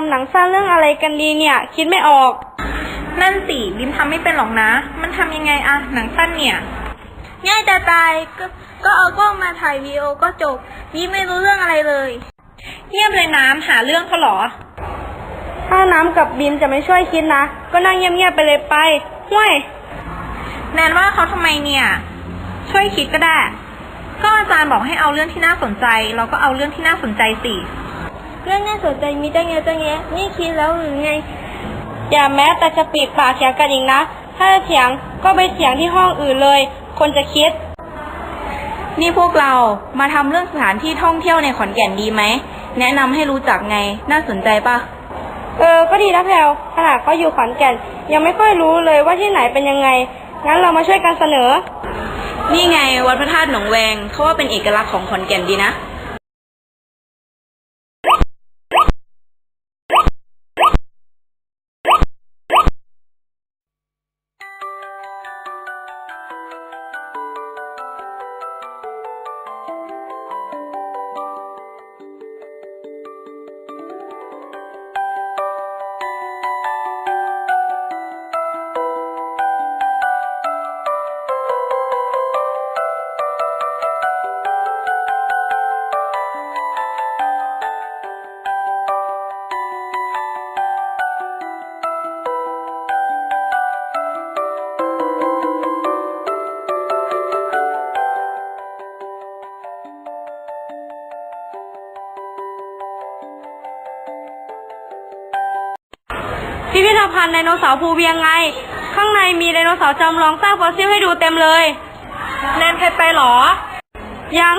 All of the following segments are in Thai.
ำหนังสั้นเรื่องอะไรกันดีเนี่ย คิดไม่ออก นั่นสิบิมทำไม่เป็นหรอกนะ มันทำยังไงอะหนังสั้นเนี่ย ง่ายจะตายก็ก็เอากล้องมาถ่ายวีดีโอก็จบนี่ไม่รู้เรื่องอะไรเลย เงียบเลยน้ำหาเรื่องเขาเหรอ ถ้าน้ำกับบีมจะไม่ช่วยคิดนะ ก็นั่งเงียบๆไปเลยไปห้วย แนนว่าเขาทำไมเนี่ย ช่วยคิดก็ได้ ก็อาจารย์บอกให้เอาเรื่องที่น่าสนใจ เราก็เอาเรื่องที่น่าสนใจสิ เรื่องน่าสนใจมีตั้งเยอะตั้งแยะนี่คิดแล้วหรือไง อย่าแม้แต่จะปีกปากเถียงกันอีกนะ ถ้าจะเถียงก็ไปเถียงที่ห้องอื่นเลย คนจะคิด นี่พวกเรามาทำเรื่องสถานที่ท่องเที่ยวในขอนแก่นดีไหม แนะนำให้รู้จักไง น่าสนใจปะเออ ก็ดีนะแพลวขนาดเขาอยู่ขอนแก่น ยังไม่ค่อยรู้เลยว่าที่ไหนเป็นยังไง งั้นเรามาช่วยกันเสนอ นี่ไงวัดพระธาตุหนองแวงเขาว่าเป็นเอกลักษณ์ของขอนแก่นดีนะ พิพิธภัณฑ์ไดโนเสาร์ภูเวียงไง ข้างในมีไดโนเสาร์จำลองสร้างฟอสซิลให้ดูเต็มเลย แนนเคยไปหรอ ยัง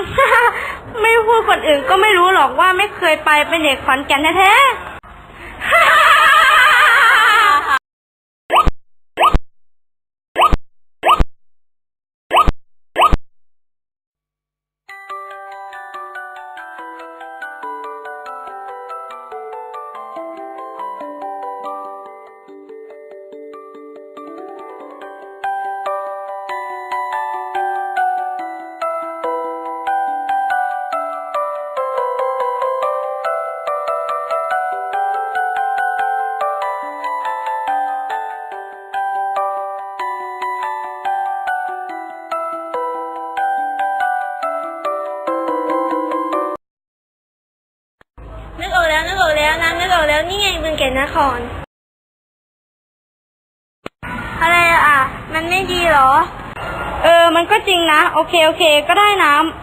ไม่พูดคนอื่นก็ไม่รู้หรอกว่าไม่เคยไปเป็นเด็กขอนแก่นแท้ๆ บึงแก่นคร อะไรอะ มันไม่ดีเหรอ เออ มันก็จริงนะ โอเค โอเค ก็ได้น้ำ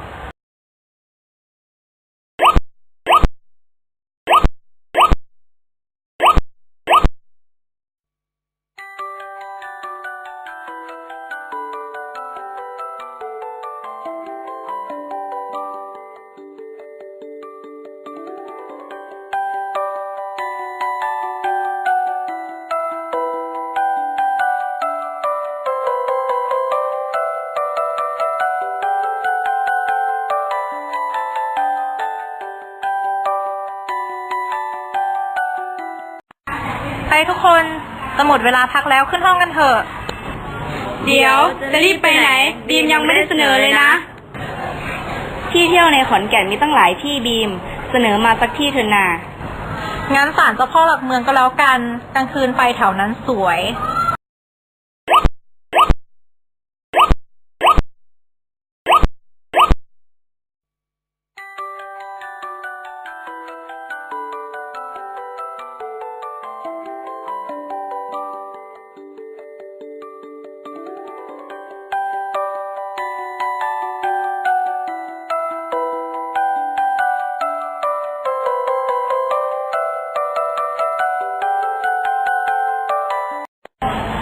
ทุกคนจะหมดเวลาพักแล้วขึ้นห้องกันเถอะ เดี๋ยวจะรีบไปไหน บีมยังไม่ได้เสนอเลยนะ ที่เที่ยวในขอนแก่นมีตั้งหลายที่บีม เสนอมาสักที่เถอะนางั้นศาลเจ้าพ่อหลักเมืองก็แล้วกัน กลางคืนไปแถวนั้นสวย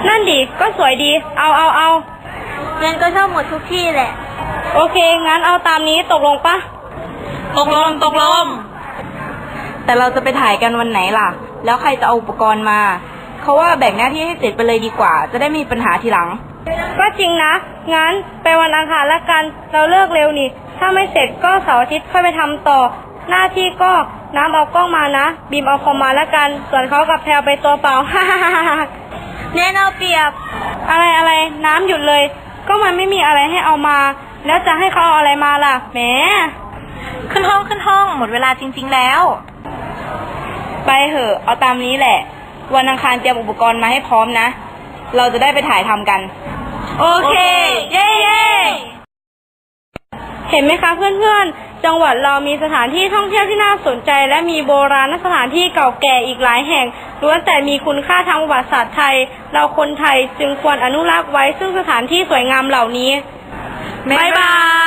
นั่นดิก็สวยดี เอาเอาเอางั้นก็ชอบหมดทุกที่แหละ โอเค งั้นเอาตามนี้ตกลงปะตกลงตกลง แต่เราจะไปถ่ายกันวันไหนล่ะ แล้วใครจะเอาอุปกรณ์มา เขาว่าแบ่งหน้าที่ให้เสร็จไปเลยดีกว่า จะได้ไมมีปัญหาทีหลัง ก็จริงนะ งั้นไปวันอังคารละกัน เราเลิกเร็วนี่ ถ้าไม่เสร็จก็เสาร์อาทิตย์ค่อยไปทำต่อ หน้าที่ก็น้ำเอากล้องมานะ บีมเอาคอมมาละกัน ส่วนเขากับแพลวไปตัวเปล่า แน่นเอาเปรียบอะไรอะไรน้ำหยุดเลย ก็มันไม่มีอะไรให้เอามา แล้วจะให้เขาเอาอะไรมาล่ะแหมขึ้นห้องขึ้นห้องหมดเวลาจริง ๆแล้วเไปเหอะ เอาตามนี้แหละ วันอังคารเตรียมอุปกรณ์มาให้พร้อมนะ เราจะได้ไปถ่ายทำกัน โอเค เย้เย้เห็นไหมคะเพื่อนๆ จังหวัดเรามีสถานที่ท่องเที่ยวที่น่าสนใจ และมีโบราณสถานที่เก่าแก่อีกหลายแห่งล้วนแต่มีคุณค่าทางประวัติศาสตร์ไทย เราคนไทยจึงควรอนุรักษ์ไว้ซึ่งสถานที่สวยงามเหล่านี้บ๊ายบาย